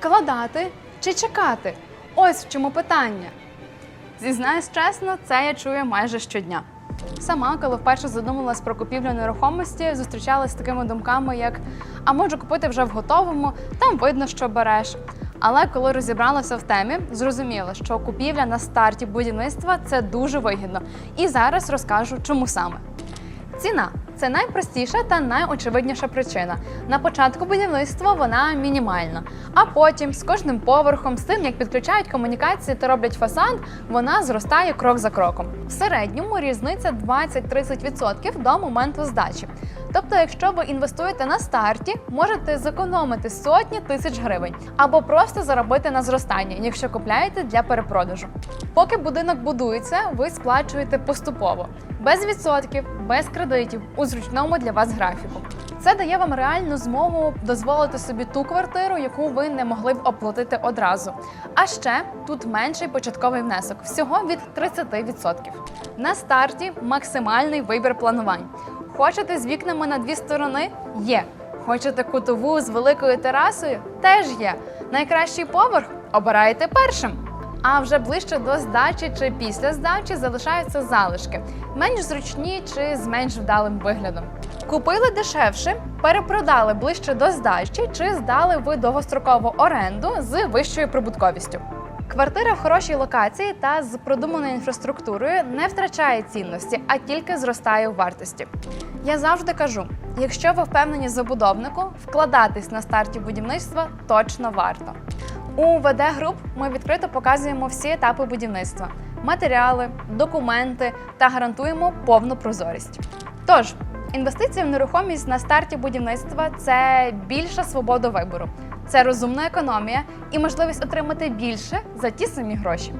Вкладати чи чекати? Ось в чому питання. Зізнаюсь чесно, це я чую майже щодня. Сама, коли вперше задумалась про купівлю нерухомості, зустрічалась з такими думками, як а можу купити вже в готовому, там видно, що береш. Але коли розібралася в темі, зрозуміла, що купівля на старті будівництва це дуже вигідно. І зараз розкажу, чому саме. Ціна це найпростіша та найочевидніша причина. На початку будівництва вона мінімальна, а потім з кожним поверхом, з тим як підключають комунікації та роблять фасад, вона зростає крок за кроком. В середньому різниця 20-30% до моменту здачі. Тобто, якщо ви інвестуєте на старті, можете зекономити сотні тисяч гривень або просто заробити на зростання, якщо купляєте для перепродажу. Поки будинок будується, ви сплачуєте поступово, без відсотків, без кредитів, у зручному для вас графіку. Це дає вам реальну змогу дозволити собі ту квартиру, яку ви не могли б оплатити одразу. А ще тут менший початковий внесок, всього від 30%. На старті максимальний вибір планувань. Хочете з вікнами на дві сторони? Є. Хочете кутову з великою терасою? Теж є. Найкращий поверх обираєте першим. А вже ближче до здачі чи після здачі залишаються залишки, менш зручні чи з менш вдалим виглядом. Купили дешевше, перепродали ближче до здачі чи здали ви довгострокову оренду з вищою прибутковістю. Квартира в хорошій локації та з продуманою інфраструктурою не втрачає цінності, а тільки зростає у вартості. Я завжди кажу: якщо ви впевнені забудовнику, вкладатись на старті будівництва точно варто. У ВД Груп ми відкрито показуємо всі етапи будівництва: матеріали, документи та гарантуємо повну прозорість. Тож, інвестиції в нерухомість на старті будівництва це більша свобода вибору, це розумна економія і можливість отримати більше за ті самі гроші.